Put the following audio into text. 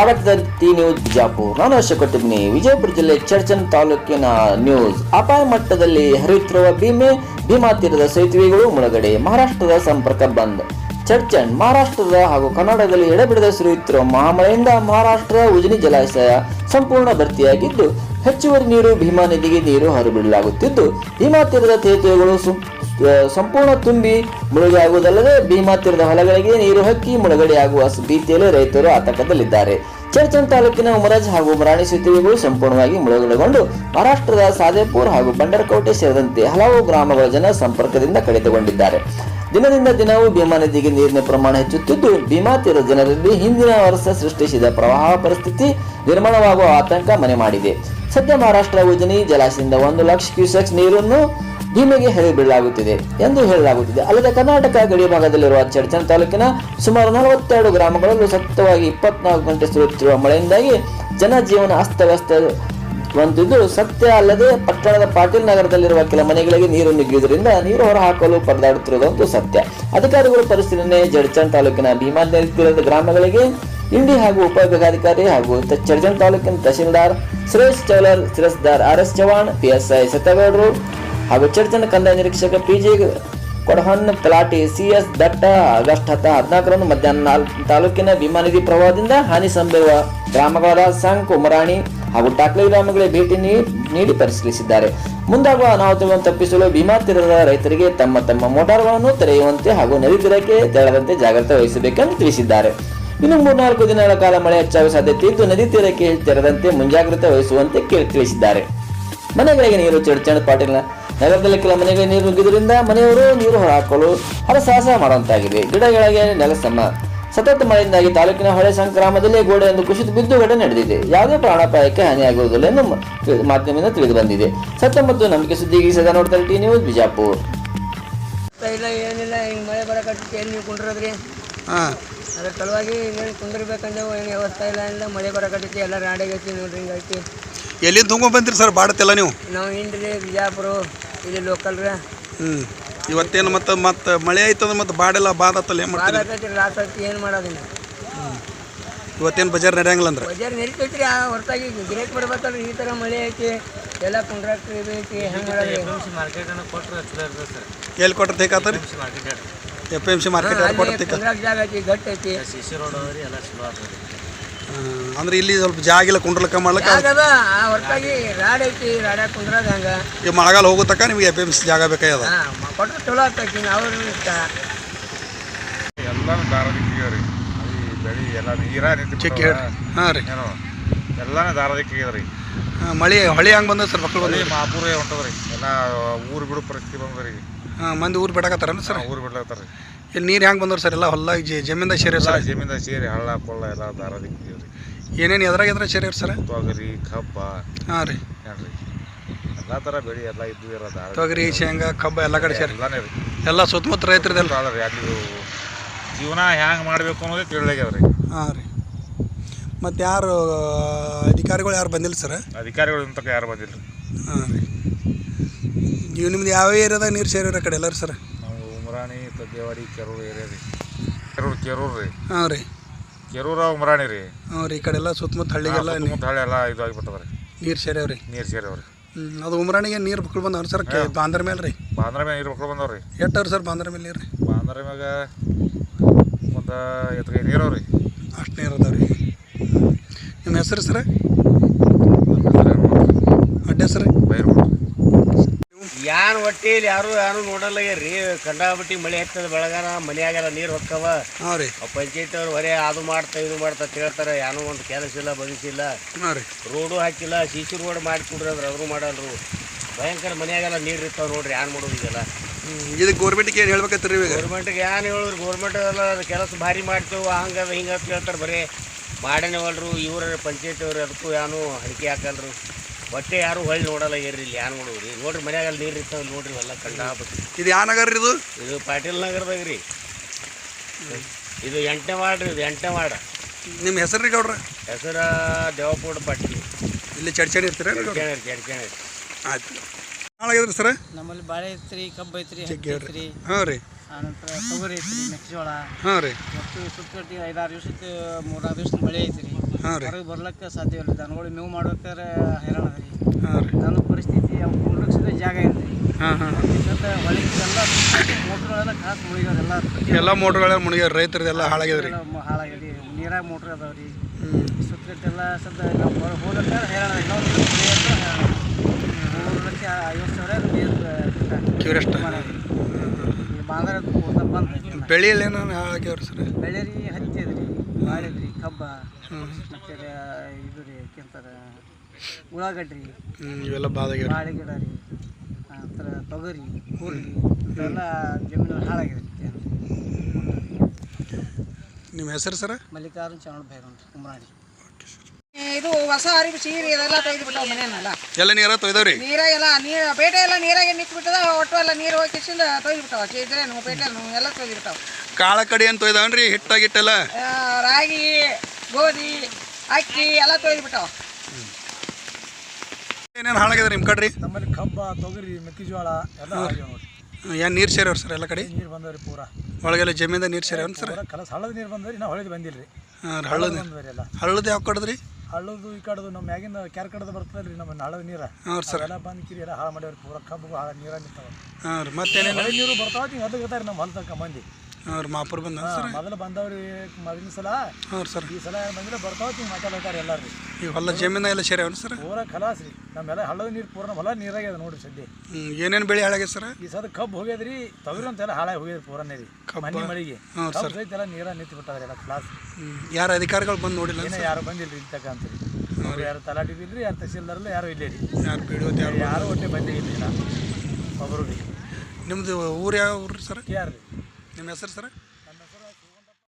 ಸ್ವಾಗತದ T news Bijapur. ನಾನು ಅಶಕೊಟ್ಟಿದ್ದೀನಿ ವಿಜಯಪುರ ಜಿಲ್ಲೆ ಚರ್ಚನ್ ತಾಲೂಕಿನ ನ್ಯೂಸ್ ಅಪಾಯ ಮಟ್ಟದಲ್ಲಿ ಹರಿಯುತ್ತಿರುವ ಭೀಮೆ, ಭೀಮಾ ತೀರದ ಸೇತುವೆಗಳು ಮುಳುಗಡೆ. ಮಹಾರಾಷ್ಟ್ರದ ಸಂಪರ್ಕ ಬಂದ್. ಚರ್ಚನ್, ಮಹಾರಾಷ್ಟ್ರದ ಹಾಗೂ ಕನ್ನಡದಲ್ಲಿ ಎಡೆಬಿಡದ ಸುರಿಯುತ್ತಿರುವ ಮಹಾಮಳೆಯಿಂದ ಮಹಾರಾಷ್ಟ್ರ ಉಜನಿ ಜಲಾಶಯ ಸಂಪೂರ್ಣ ಭರ್ತಿಯಾಗಿದ್ದು, ಹೆಚ್ಚುವರಿ ನೀರು ಭೀಮಾ ನದಿಗೆ ನೀರು ಹರಿಬಿಡಲಾಗುತ್ತಿದ್ದು, ಭೀಮಾ ತೀರದ ಸೇತುವೆಗಳು ಸಂಪೂರ್ಣ ತುಂಬಿ ಮುಳುಗಡೆಯಾಗುವುದಲ್ಲದೆ ಭೀಮಾ ತೀರದ ಹೊಲಗಳಿಗೆ ನೀರು ಹಕ್ಕಿ ಮುಳುಗಡೆಯಾಗುವ ಭೀತಿಯಲ್ಲಿ ರೈತರು ಆತಂಕದಲ್ಲಿದ್ದಾರೆ. ಚರ್ಚನ್ ತಾಲೂಕಿನ ಉಮರಾಜ್ ಹಾಗೂ ಮರಾಣಿ ಸೇತುವೆಗಳು ಸಂಪೂರ್ಣವಾಗಿ ಮುಳುಗಡೆಗೊಂಡು ಮಹಾರಾಷ್ಟ್ರದ ಸಾದೇಪುರ್ ಹಾಗೂ ಬಂಡರಕೋಟೆ ಸೇರಿದಂತೆ ಹಲವು ಗ್ರಾಮಗಳ ಜನ ಸಂಪರ್ಕದಿಂದ ಕಡಿತಗೊಂಡಿದ್ದಾರೆ ದಿನದಿಂದ ದಿನವೂ ಭೀಮಾ ನದಿಗೆ ನೀರಿನ ಪ್ರಮಾಣ ಹೆಚ್ಚುತ್ತಿದ್ದು, ಭೀಮಾ ತೀರದ ಜನರಲ್ಲಿ ಹಿಂದಿನ ವರ್ಷ ಸೃಷ್ಟಿಸಿದ ಪ್ರವಾಹ ಪರಿಸ್ಥಿತಿ ನಿರ್ಮಾಣವಾಗುವ ಆತಂಕ ಮನೆ ಮಾಡಿದೆ. ಸದ್ಯ ಮಹಾರಾಷ್ಟ್ರ ಉಜನಿ ಜಲಾಶಯದಿಂದ ಒಂದು ಲಕ್ಷ ಕ್ಯೂಸೆಕ್ಸ್ ನೀರನ್ನು ಭೀಮೆಗೆ ಹರಿಬಿಡಲಾಗುತ್ತಿದೆ ಎಂದು ಹೇಳಲಾಗುತ್ತಿದೆ. ಅಲ್ಲದೆ ಕರ್ನಾಟಕ ಗಡಿ ಭಾಗದಲ್ಲಿರುವ ಚರ್ಚನ್ ತಾಲೂಕಿನ ಸುಮಾರು ನಲವತ್ತೆರಡು ಗ್ರಾಮಗಳಲ್ಲೂ ಸತತವಾಗಿ ಇಪ್ಪತ್ನಾಲ್ಕು ಗಂಟೆ ಸುರಿಯುತ್ತಿರುವ ಮಳೆಯಿಂದಾಗಿ ಜನಜೀವನ ಅಸ್ತವ್ಯಸ್ತ ಹೊಂದಿದ್ದು ಸತ್ಯ ಅಲ್ಲದೆ ಪಟ್ಟಣದ ಪಾಟೀಲ್ ನಗರದಲ್ಲಿರುವ ಕೆಲ ಮನೆಗಳಿಗೆ ನೀರು ನುಗ್ಗಿಯುವುದರಿಂದ ನೀರು ಹೊರಹಾಕಲು ಪರದಾಡುತ್ತಿರುವುದಂತೂ ಸತ್ಯ. ಅಧಿಕಾರಿಗಳು ಪರಿಶೀಲನೆ, ಜಡ್ಚನ್ ತಾಲೂಕಿನ ಭೀಮಾ ತೀರದ ಗ್ರಾಮಗಳಿಗೆ ಇಂಡಿ ಹಾಗೂ ಉಪವಿಭಾಗಾಧಿಕಾರಿ ಹಾಗೂ ಚರ್ಚನ್ ತಾಲೂಕಿನ ತಹಶೀಲ್ದಾರ್ ಸುರೇಶ್ ಚೌಲರ್ ಶಿರಸ್ದಾರ್ ಆರ್ ಎಸ್ ಚವಾಣ್ ಪಿಎಸ್ಐ ಸತ್ಯಗೌಡರು ಹಾಗೂ ಚರ್ಚನ ಕಂದಾಯ ನಿರೀಕ್ಷಕ ಪಿಜಿ ಕೊಡಹನ್ ತಲಾಟಿ ಸಿಎಸ್ ದಟ್ಟ ಆಗಸ್ಟ್ ಹತ್ತ ಹದಿನಾಲ್ಕರಂದು ಮಧ್ಯಾಹ್ನ ನಾಲ್ಕು ತಾಲೂಕಿನ ಭೀಮಾನದಿ ಪ್ರವಾಹದಿಂದ ಹಾನಿ ಸಂಭವ ಗ್ರಾಮಗಳಾದ ಸಂಕ್ ಉಮರಾಣಿ ಹಾಗೂ ಟಾಕ್ಲಿ ಗ್ರಾಮಗಳಿಗೆ ಭೇಟಿ ನೀಡಿ ಪರಿಶೀಲಿಸಿದ್ದಾರೆ. ಮುಂದಾಗುವ ಅನಾಹುತಗಳನ್ನು ತಪ್ಪಿಸಲು ಭೀಮಾ ತೀರದ ರೈತರಿಗೆ ತಮ್ಮ ತಮ್ಮ ಮೋಟಾರ್ಗಳನ್ನು ತೆರೆಯುವಂತೆ ಹಾಗೂ ನದಿ ತೀರಕ್ಕೆ ತೆರಳದಂತೆ ಜಾಗ್ರತೆ ವಹಿಸಬೇಕೆಂದು ತಿಳಿಸಿದ್ದಾರೆ. ಇನ್ನು ಮೂರ್ನಾಲ್ಕು ದಿನಗಳ ಕಾಲ ಮಳೆ ಹೆಚ್ಚಾಗುವ ಸಾಧ್ಯತೆ ಇದ್ದು ನದಿ ತೀರಕ್ಕೆ ತೆರದಂತೆ ಮುಂಜಾಗ್ರತೆ ವಹಿಸುವಂತೆ ತಿಳಿಸಿದ್ದಾರೆ. ಮನೆಗಳಿಗೆ ನೀರು ಚಡ್ಚಣ ಪಾಟೀಲ್ ನಗರದಲ್ಲಿ ಕೆಲ ಮನೆಗೆ ನೀರು ನುಗ್ಗಿದ್ರಿಂದ ಮನೆಯವರು ನೀರು ಹೊರಹಾಕಲು ಹರಸಾಹಸ ಮಾಡುವಂತಾಗಿದೆ. ಗಿಡಗಳಿಗೆ ನೆಲಸಮ ಸತತ ಮಳೆಯಿಂದಾಗಿ ತಾಲೂಕಿನ ಹೊಳೆ ಸಂಕ್ರಾಮದಲ್ಲಿ ಗೋಡೆಯೊಂದು ಕುಸಿದು ಬಿದ್ದು ಘಟನೆ ನಡೆದಿದೆ. ಯಾವುದೇ ಪ್ರಾಣಾಪಾಯಕ್ಕೆ ಹಾನಿಯಾಗುವುದಿಲ್ಲ ಎಂದು ಮಾಧ್ಯಮದಿಂದ ತಿಳಿದು ಬಂದಿದೆ. ಸತ್ಯ ಮತ್ತು ನಂಬಿಕೆ ಸುದ್ದಿಗೆ ಸದಾ ನೋಡ್ತಾರೆ ಟಿ ನ್ಯೂಸ್ ಬಿಜಾಪುರ್. ಇಲ್ಲ ಏನಿಲ್ಲ ಹಿಂಗೆ ಮಳೆ ಬರಕತ್ತಿತ್ತು ಎಲ್ಲಿ ನೀವು ಕುಂಡ್ರದ್ರಿ? ಹಾಂ. ಅದ್ರ ಸಲುವಾಗಿ ಇನ್ನೇನು ಕುಂದಿರ್ಬೇಕಂದ್ರೆ ಏನು ವ್ಯವಸ್ಥೆ ಇಲ್ಲ ಇಲ್ಲ ಮಳೆ ಬರಕತ್ತೈತಿ ಎಲ್ಲ ರಾಡಿಗೈತಿ ನೋಡ್ರಿ ಹಿಂಗೈತಿ. ಎಲ್ಲಿಂದ ತುಂಬ ಬಂದಿರಿ ಸರ್ ಬಾಡತ್ತೆಲ್ಲ ನೀವು? ನಾವು ಹಿಂಡ್ರಿ ಬಿಜಾಪುರ. ಇಲ್ಲಿ ಲೋಕಲ್ ರೀ ಹ್ಞೂ ಇವತ್ತೇನು ಮತ್ತೆ ಮತ್ತೆ ಮಳೆ ಆಯ್ತದ ಮತ್ತು ಬಾಡೆಲ್ಲ ಬಾದತ್ತಲ್ಲ ಏನು ಮಾಡ್ತೀರಿ? ಬಾದಾಕೈತಿ ಲಾಸ್ ಐತಿ ಏನು ಮಾಡೋದಿಲ್ಲ. ಇವತ್ತೇನು ಬಜಾರ್ ನಡೆಯಂಗಿಲ್ಲ ಅಂದ್ರೆ ಬಜಾರ್ ನಡೀತೈತಿ ರೀ ಹೊರತಾಗಿ ಗಿರೇಕ್ ಬರ್ಬೇಕಲ್ರಿ ಈ ಥರ ಮಳೆ ಐತಿ ಎಲ್ಲ ಕುಂಡ್ರಾಕ್ ಇದು ಐತಿ ಹೆಂಗೆ ಮಾಡೋದು? ಮಾರ್ಕೆಟನ್ನು ಕೊಟ್ಟರೆ ಚಲೋ ಇರ್ತದೆ ಸರ್. ಎಲ್ಲಿ ಕೊಟ್ರೆ ತೇಕಾತಾರೆ market F M C market ಯಾರು ಕೊಟ್ರೆ ತೇಕ ಕುಂದ್ರಾಕ್ ಜಾಗ ಐತಿ ಗಟ್ಟಿ ಐತಿ. ಸಿ ಸಿ ರೋಡ್ ಎಲ್ಲ ಚಲೋ ಆಗ್ತದೆ ಅಂದ್ರೆ ಇಲ್ಲಿ ಸ್ವಲ್ಪ ಜಾಗ ಇಲ್ಲ ಕುಂಡ್ರಲಕ್ಕ ಮಾಡ್ಲಕ್ಕ ಆಗದ ಹೊರತಾಗಿ ರಾಡ್ ಐತಿ ರಾಡ್ಯಾಗ ಕುಂದ್ರಾಗ ಹಂಗ. ಈ ಮಳೆಗಾಲ ಹೋಗೋ ತನಕ ನಿಮಗೆ ಎಫ್ ಎಂ ಸಿ ಜಾಗ ಬೇಕಾಗ್ಯದ? ಹಾಂ ಕೊಟ್ರೆ ಚಲೋ ಆಗ್ತೈತಿ ಅವ್ರ ಎಲ್ಲಾನು ದಾರದಿಕ್ಕಿಗೆ ರೀ ಈ ಬೆಳಿ ಎಲ್ಲ ನೀರ ಚಿಕ್ಕ ಹಾಂ ರೀ. ಏನೋ ಎಲ್ಲಾನು ದಾರದಿಕ್ಕಿಗೆ ರೀ ಮಳೆ ಹೊಳಿ ಹಂಗೆ ಬಂದ ಸರ್ ಮಕ್ಕಳು ಬಂದ್ರಿ ಮಾಪುರೇ ಹೊಂಟದ್ರಿ. ಎಲ್ಲ ಊರು ಬಿಡು ಪರಿಸ್ಥಿತಿ ಬಂದ್ರಿ. ಹಾಂ ಮಂದಿ ಊರು ಬಿಡಕತ್ತಾರ ಸರ್? ಊರು ಬಿಡ್ಲತ್ತಾರ ಇಲ್ಲಿ ನೀರು ಹೆಂಗೆ ಬಂದ್ರು ಸರ್? ಎಲ್ಲ ಹೊಲ ಜಮೀನ್ದಾಗ ಸೇರಿ ಸರ್? ಜಮೀನ್ದ ಸೇರಿ ಹಳ್ಳ ಕೊಳ್ಳ ಎಲ್ಲ ದಾರದಿಕ್ಕಿಗೆ ರೀ. ಏನೇನು ಎದ್ರಾಗ ಎದ್ರ ಸೇರಿ ಸರ್? ತೊಗರಿ ಕಬ್ಬ. ಹಾಂ ರೀ. ಹೇಳ್ರಿ. ಎಲ್ಲ ಥರ ಬೆಳೆ ಎಲ್ಲ ಇದ್ದು ದಾರ ತೊಗರಿ ಶೇಂಗಾ ಕಬ್ಬ ಎಲ್ಲ ಕಡೆ ಸೇರಿ. ಎಲ್ಲಾನೇ ರೀ. ಎಲ್ಲ ಸುತ್ತಮುತ್ತ ರೈತರದೆಲ್ಲ? ಅಲ್ಲ ರೀ ಅಲ್ಲಿ ಜೀವನ ಹ್ಯಾಂಗೆ ಮಾಡಬೇಕು ಅನ್ನೋದೇ ತಿಳಿಯಾಗ್ಯದ ರೀ ಹಾಂ ರೀ. ಮತ್ತು ಯಾರು ಅಧಿಕಾರಿಗಳು ಯಾರು ಬಂದಿಲ್ಲ ಸರ್? ಅಧಿಕಾರಿಗಳು ಇಂತಕ ಯಾರು ಬಂದಿಲ್ಲ. ರೀ ಹಾಂ ರೀ. ನೀವು ನಿಮ್ದು ಯಾವ ಏರಿಯಾದಾಗ ನೀರು ಸೇರಿರೋ ಕಡೆ ಎಲ್ಲರೂ ಸರ್? ನಾವು ಉಮರಾಣಿ ತದ್ದೇವಾಡಿ ಕೆರೂರು ಏರಿಯಾ ರೀ. ಕೆರೂರು ಕೆರೂರು ರೀ. ಹಾಂ ರೀ. ಕೆರೂರ ಉಮರಾಣಿ ರೀ. ಹಾಂ ರೀ ಈ ಕಡೆ ಎಲ್ಲ ಸುತ್ತಮುತ್ತ ಹಳ್ಳಿಗೆಲ್ಲ ಸುತ್ತಮುತ್ತ ಹಳ್ಳಿ ಎಲ್ಲ ಇದು ಆಗಿಬಿಟ್ಟದ ರೀ. ನೀರು ಸೇರ್ಯಾವ ರೀ. ನೀರು ಸೇರ್ಯಾವ ರೀ. ಹ್ಞೂ ಅದು ಉಮ್ರಾಣಿಗೆ ನೀರು ಬಕ್ಕಳು ಬಂದವ್ರಿ ಸರ್ ಕೆ ಬಾಂದ್ರ ಮೇಲೆ ರೀ. ಬಾಂದ್ರ ಮೇಲೆ ನೀರು ಬಕ್ಕಳು ಬಂದವ್ರಿ ಎಟ್ಟವ್ರು ಸರ್ ಬಾಂದ್ರ ಮೇಲೆ ನೀರು ರೀ? ಬಾಂದ್ರ ಮ್ಯಾಗ ಒಂದು ಎತ್ತಗೆ ನೀರು ರೀ ಅಷ್ಟು ನೀರು ಅದಾವ ರೀ. ನಿಮ್ಮ ಹೆಸರು ಸರ್ ಅಡ್ಡ ಹೆಸರು ರೀ. ಯಾನ್ ಹೊಟ್ಟೆಲಿ ಯಾರು ಯಾರು ನೋಡಲ್ಲಾಗ್ಯಾರ್ರಿ ಕಂಡಾಬಿಟ್ಟು ಮಳೆ ಹತ್ತದ ಬೆಳಗಾನ ಮನೆಯಾಗೆಲ್ಲ ನೀರು ಹೊಕ್ಕವ. ಹಾಂ ರೀ. ಪಂಚಾಯತ್ ಅವ್ರು ಹೊರೆ ಅದು ಮಾಡ್ತಾ ಇದು ಮಾಡ್ತಾ ಕೇಳ್ತಾರ ಹೇಳ್ತಾರೆ. ಏನೋ ಒಂದು ಕೆಲಸ ಇಲ್ಲ ಬಗಸಿಲ್ಲ ಹಾಂ ರೀ. ರೋಡು ಹಾಕಿಲ್ಲ ಸಿ ಸಿ ರೋಡ್ ಮಾಡಿಕೊಡ್ರಿ ಅಂದ್ರೆ ಅವರು ಮಾಡಲ್ರು. ಭಯಂಕರ ಮನೆಯಾಗೆಲ್ಲ ನೀರು ಇರ್ತಾವ ನೋಡ್ರಿ ಯಾನ್ ಮಾಡೋದು ಈಗೆಲ್ಲ ಇದು ಗೌರ್ಮೆಂಟ್ಗೆ ಏನು ಹೇಳ್ಬೇಕತ್ತೀರಿ ರೀ ಗೌರ್ಮೆಂಟ್ಗೆ ಏನು ಹೇಳಿದ್ರು ಗೌರ್ಮೆಂಟ್ ಎಲ್ಲ ಕೆಲಸ ಭಾರಿ ಮಾಡ್ತೇವೆ ಹಂಗದ ಹಿಂಗೆ ಅಂತ ಹೇಳ್ತಾರೆ ಬರೀ. ಮಾಡೇನವಲ್ರು ಇವ್ರ ಪಂಚಾಯತ್ ಅವ್ರು ಅದಕ್ಕೂ ಏನು ಹಣಿಕೆ ಹಾಕಲ್ರು. ಹೊಟ್ಟೆ ಯಾರು ಹೊಳ್ಳಿ ನೋಡಲ್ಲ ಏರ್ರಿ ಇಲ್ಲಿ ಏನು ನೋಡ್ರಿ ನೋಡ್ರಿ ಮನ್ಯಾಗ ನೀರು ಇರ್ತಾವೆ ನೋಡ್ರಿ ಎಲ್ಲ ಕಂಡಾಬಿಟ್ಟು ಇದು ಯಾವ ನಗರ ರೀ ಇದು? ಇದು ಪಾಟೀಲ್ ನಗರದಾಗ ರೀ. ಇದು ಎಂಟನೇ ವಾರ್ಡ್ ರೀ ಇದು ಎಂಟನೇ ವಾರ್ಡ್. ನಿಮ್ಮ ಹೆಸರು ರೀ ಗೌಡ್ರ? ಹೆಸರ ದೇವಪೂಡ ಪಾಟೀಲ್ ಇಲ್ಲಿ ಚಡ್ಚಣಿ ಇರ್ತೀರ ಚಡ್ಚಣಿ ಜಡ್ಕೇಣರಿ ಆಯ್ತು. ನಾಳೆ ಸರ್? ನಮ್ಮಲ್ಲಿ ಬಾಳೆ ಐತ್ರಿ ಕಬ್ಬು ಐತ್ರಿ ಹಾಂ ರೀ. ಆನಂತರ ತೊಗರಿ ಐತ್ರಿ ಮೆಕ್ಕೆಜೋಳ. ಹಾಂ ರೀ. ಮತ್ತು ಸುತ್ತಕಟ್ಟಿ ಐದಾರು ದಿವ್ಸಕ್ಕೆ ಮೂರಾರು ದಿವ್ಸ ಮಳೆ ಐತ್ರಿ. ಹಾಂ ರೀ. ಹೊರಗೆ ಬರ್ಲಿಕ್ಕೆ ಸಾಧ್ಯವಿಲ್ಲ ದನಗಳು ಮೇವು ಮಾಡ್ಬೇಕಾದ್ರೆ ಹೈರಾಣ ಅದ ರೀ. ಹಾಂ ರೀ. ದನದ ಪರಿಸ್ಥಿತಿ ಅವು ಕುಂಡ್ರಕ್ಸಿದ ಜಾಗ ಇಲ್ಲ ರೀ ಹಾಂ ಹಾಂ. ಹೊಳಿಗೆಲ್ಲ ಮೋಟ್ರ್ಗಳೆಲ್ಲ ಖಾಸ್ ಮುಳಿಗಾರ ಎಲ್ಲ ಎಲ್ಲ ಮೋಟ್ರ್ಗಳ ಮುಣಿಗ್ಯಾರ ರೈತರದೆಲ್ಲ ಹಾಳಾಗ್ಯದ ರೀ ಹಾಳಾಗ್ಯದ ನೀರಾಗ ಮೋಟ್ರ್ ಅದಾವ ರೀ. ಸುತ್ತಕಟ್ಟೆಲ್ಲ ಸದ್ದ ನಾವು ಹೋಗಕ್ಕೆ ಹೈರಾಣ ಹೈರಾಣ ಮೂರು ಲಕ್ಷ ಐವತ್ತು ಸಾವಿರ ನೀರು ಈ ಬಾಂದ್ರ ಬಂದು ಬೆಳೆಯಲ್ಲಿ ಏನೇನು ಹಾಳಾಗ್ಯಾವ್ರಿ ಸರ್? ಬೆಳೆ ರೀ ಹತ್ತಿ ಮಾಡಿದ್ರಿ ಕಬ್ಬ ಮತ್ತೆ ಇದು ರೀ ಕೆಂತರ ಉಳ್ಳಾಗಡ್ಡಿ ಇವೆಲ್ಲ ಬಾದಾಗ್ಯಾವ ಬಾಳೆ ಗಿಡ ರೀ ನಂತರ ತೊಗರಿ ಹುರುಳಿ ಇವೆಲ್ಲ ಜಮೀನು ಹಾಳಾಗಿದೆ ನಿಮ್ಮ ಹೆಸರು ಸರ್? ಮಲ್ಲಿಕಾರ್ಜುನ್ ಚವಣ ಭೈರವ್ ಕುಂಬ್ರಾಣಿ. ಇದು ಹೊಸ ಅರಿವು ಸೀರೆ ಇದೆಲ್ಲ ತೆಗೆದು ಬಿಟ್ಟಾವ ಮನೆಯನ್ನೆಲ್ಲ ಎಲ್ಲ ನೀರ ತೊಯ್ದವ್ರಿ? ನೀರಾಗೆಲ್ಲ ನೀರು ಪೇಟೆ ಎಲ್ಲ ನೀರಾಗೆ ನಿಂತು ಬಿಟ್ಟದ ಒಟ್ಟು ಎಲ್ಲ ನೀರು ಹೋಗಿ ಕಿಸಿಂದ ತೊಯ್ದು ಬಿಟ್ಟವ ಇದ್ರೆ ನಾವು ಪೇಟೆ ಎಲ್ಲ ತೊಯ್ದು ಬಿಟ್ಟಾವ ಕಾಳ ಕಡಿ ಅಂತ ತೊಯ್ದವನ್ರಿ? ಹಿಟ್ಟ ಗಿಟ್ಟೆಲ್ಲ ಆ, ರಾಗಿ ಗೋಧಿ ಅಕ್ಕಿ ಎಲ್ಲ ತೊಯ್ದು ಬಿಟ್ಟವ ಏನೇನು ಹಾಳಾಗಿದೆ ನಿಮ್ಮ ಕಡ್ರಿ? ನಮ್ಮಲ್ಲಿ ಕಬ್ಬ ತೊಗರಿ ಮೆಕ್ಕೆಜೋಳ ಎಲ್ಲ ಏನ್ ನೀರ್ ಏನು ನೀರು ಸೇರ್ಯಾವ್ರಿ ಸರ್ ಎಲ್ಲ ಕಡೆ? ನೀರು ಬಂದವ್ರಿ ಪೂರ? ಒಳಗೆಲ್ಲ ಜಮೀನ ನೀರು ಸೇರ್ಯವ್ರ ಸರ್? ಕಲಸ ಹಳ್ಳದ ನೀರು ಬಂದವ್ರಿ ನಾವು ಹೊಳೆದು ಬಂದಿಲ್ಲ ರೀ ಹಳ್ಳದ ಹಳ್ಳದ ಯಾವ ಕಡದ್ರಿ? ಹಳ್ಳದು ಈ ಕಡದು ನಮ್ಮ ಮ್ಯಾಗಿನ ಕ್ಯಾರ್ ಬರ್ತದೆ ಬರ್ತದಲ್ರಿ ನಮ್ಮ ಹಳ್ಳದ ನೀರ. ಹಾಂ ಸರ್. ಎಲ್ಲ ಬಂದು ಕಿರಿ ಎಲ್ಲ ಹಾಳು ಮಾಡ್ಯಾವ್ರಿ. ಪೂರ ಕಬ್ಬು ಹಾಳ ನೀರ ನಿಂತಾವ. ಹಾಂ ರೀ ಮತ್ತೇನೇನು? ನೀರು ಬರ್ತಾವ ಹಿಂಗೆ ಅದು ಇರ್ತಾರೆ ನಮ್ಮ ಹೊಲದಕ್ಕ ಮಂದಿ ಹಾಂ ರೀ ಮಾಪುರ್ ಬಂದ ಸರ್. ಮೊದಲು ಬಂದವ್ರಿ ಮೊದಲಿನ ಸಲ? ಹಾಂ ಸರ್. ಈ ಸಲ ಬಂದಿಲ್ಲ ಬರ್ತಾವ ಹಿಂಗೆ ಮಾತಾಡ್ತಾರೆ ಎಲ್ಲಾರು ರೀ ಈ ಹೊಲ ಜಮೀನ ಎಲ್ಲ ಅವನು ಸರ್? ಪೂರ ಖಲಾಸ್ ರೀ. ನಮ್ಮೆಲ್ಲ ಹಳ್ಳದ ನೀರು ಪೂರ ಹೊಲ ನೀರಾಗ್ಯದ ನೋಡ್ರಿ ಸದ್ಯ. ಏನೇನು ಬೆಳೆ ಹಾಳಾಗ್ಯದ ಸರ್? ಈ ಸದ ಕಬ್ಬು ಹೋಗ್ಯದ್ರಿ ತವಿರು ಅಂತೆಲ್ಲ ಹಾಳಾಗಿ ಹೋಗ್ಯದ್ರಿ ಪೂರನೇ ರೀ ಕಬ್ಬ? ಮನೆ ಮಳಿಗೆ. ಸರ್. ಕಬ್ಬು ಸಹಿತ ಎಲ್ಲ ನೀರ ನಿಂತು ಬಿಟ್ಟದ್ರಿ ಎಲ್ಲ ಕ್ಲಾಸ್ ಯಾರು ಅಧಿಕಾರಿಗಳು ಬಂದು ನೋಡಿಲ್ಲ ಏನೋ ಯಾರು ಬಂದಿಲ್ಲ ಇಂತಕ ಅಂತೀರಿ ಅವ್ರು ಯಾರು ತಲಾಟಿ ಯಾರು ತಹಸೀಲ್ದಾರಲ್ಲ ಯಾರು ಇಲ್ಲೇ ರೀ. ಯಾರು ಬಿಡೋದು ಯಾರು ಯಾರು ಒಟ್ಟೆ ಬಂದಿಲ್ಲ ಒಬ್ಬರು ರೀ. ನಿಮ್ಮದು ಊರು ಯಾವ ಊರು ಸರ್? ಯಾರು ರೀ. ನಿಮ್ಮ ಹೆಸರು ಸರ್?